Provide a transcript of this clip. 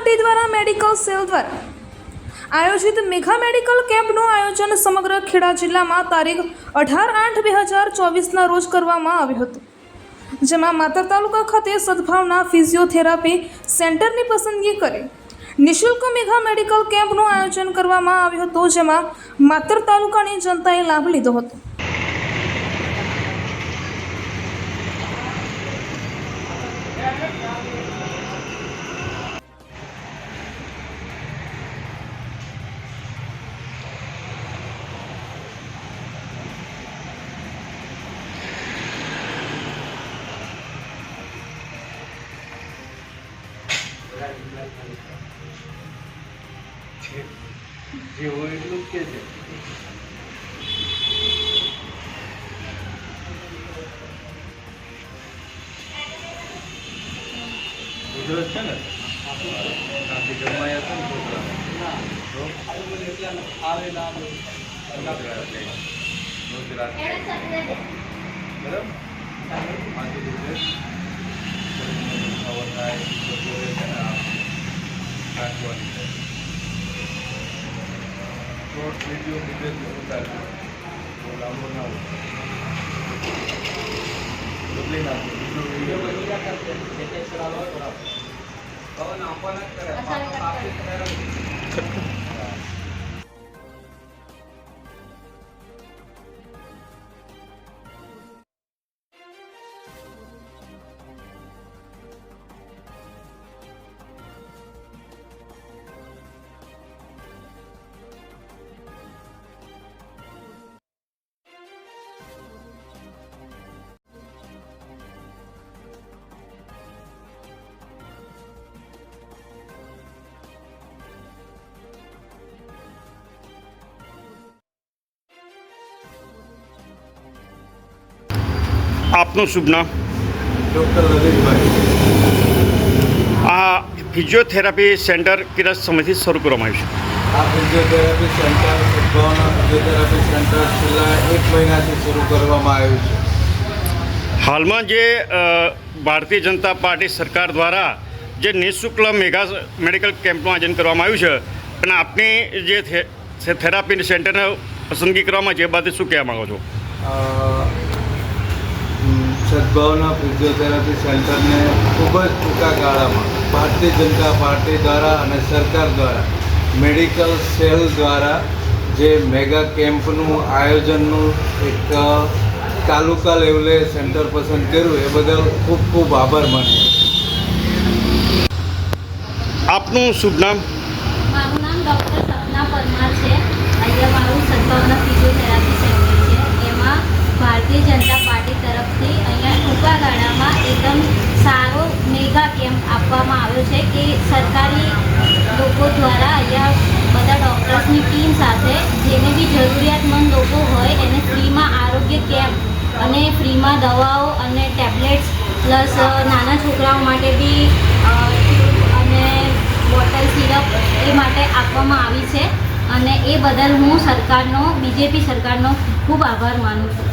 Party દ્વારા, medical cell દ્વારા. આયોજિત મેઘા મેડિકલ કેમ્પનું આયોજન સમગ્ર ખેડા જિલ્લામાં તારીખ અઢાર આઠ બે હજાર ચોવીસના રોજ કરવામાં આવ્યું હતું. જેમાં માતર તાલુકા ખાતે સદભાવના ફિઝિયોથેરાપી સેન્ટરની પસંદગી કરી નિઃશુલ્ક મેઘા મેડિકલ કેમ્પનું આયોજન કરવામાં આવ્યું હતું, જેમાં માતર તાલુકાની જનતાએ લાભ લીધો હતો. જે હોય એટલું કે છે ગુજરાત છે ને જમાયા હતા ને છોકરા તો ગુજરાત. બરાબર શોર્ટ વિડીયો વિડીયો ઉતારજો બહુ લાંબો ના હોય બદલી નાખો બીજો વિડીયો આપનું શુભ નામ? આ ફિઝિયોથેરાપી સેન્ટર કેટલા સમયથી શરૂ કરવામાં આવ્યું આ physiotherapy centre Sadbhavana physiotherapy centre છેલ્લા એક મહિનાથી શરૂ કરવામાં આવ્યું છે. છે હાલમાં જે ભારતીય જનતા પાર્ટી સરકાર દ્વારા જે નિઃશુલ્ક મેગા મેડિકલ કેમ્પનું આયોજન કરવામાં આવ્યું છે અને આપની જે થેરાપી સેન્ટરને પસંદગી કરવામાં જે બાબતે શું કહેવા માગો છો? સદભાવના ફિઝિયોથેરાપી સેન્ટરને ખૂબ જ ટૂંકા ગાળામાં ભારતીય જનતા પાર્ટી દ્વારા અને સરકાર દ્વારા મેડિકલ સેલ દ્વારા જે મેગા કેમ્પનું આયોજનનું એક તાલુકા લેવલે સેન્ટર પસંદ કર્યું એ બદલ ખૂબ ખૂબ આભાર માન્યો આપનું શુભ નામ? મારું નામ ડૉક્ટર સપના પરમાર છે અહીંયા મારું સદભાવના ફિઝિયોથેરાપી સેન્ટર છે એમાં ભારતીય જનતા પાર્ટી તરફથી અહીંયા ટૂંકા ગાળામાં એકદમ સારો મેગા કેમ્પ આપવામાં આવ્યો છે કે સરકારી લોકો દ્વારા અહીંયા બધા ડૉક્ટર્સની ટીમ સાથે જેને બી જરૂરિયાતમંદ લોકો હોય એને ફ્રીમાં આરોગ્ય કેમ્પ અને ફ્રીમાં દવાઓ અને ટેબ્લેટ્સ પ્લસ નાના છોકરાઓ માટે બી અને બોટલ સિરપ એ માટે આપવામાં આવી છે. અને એ બદલ હું સરકારનો, બીજેપી સરકારનો ખૂબ આભાર માનું છું.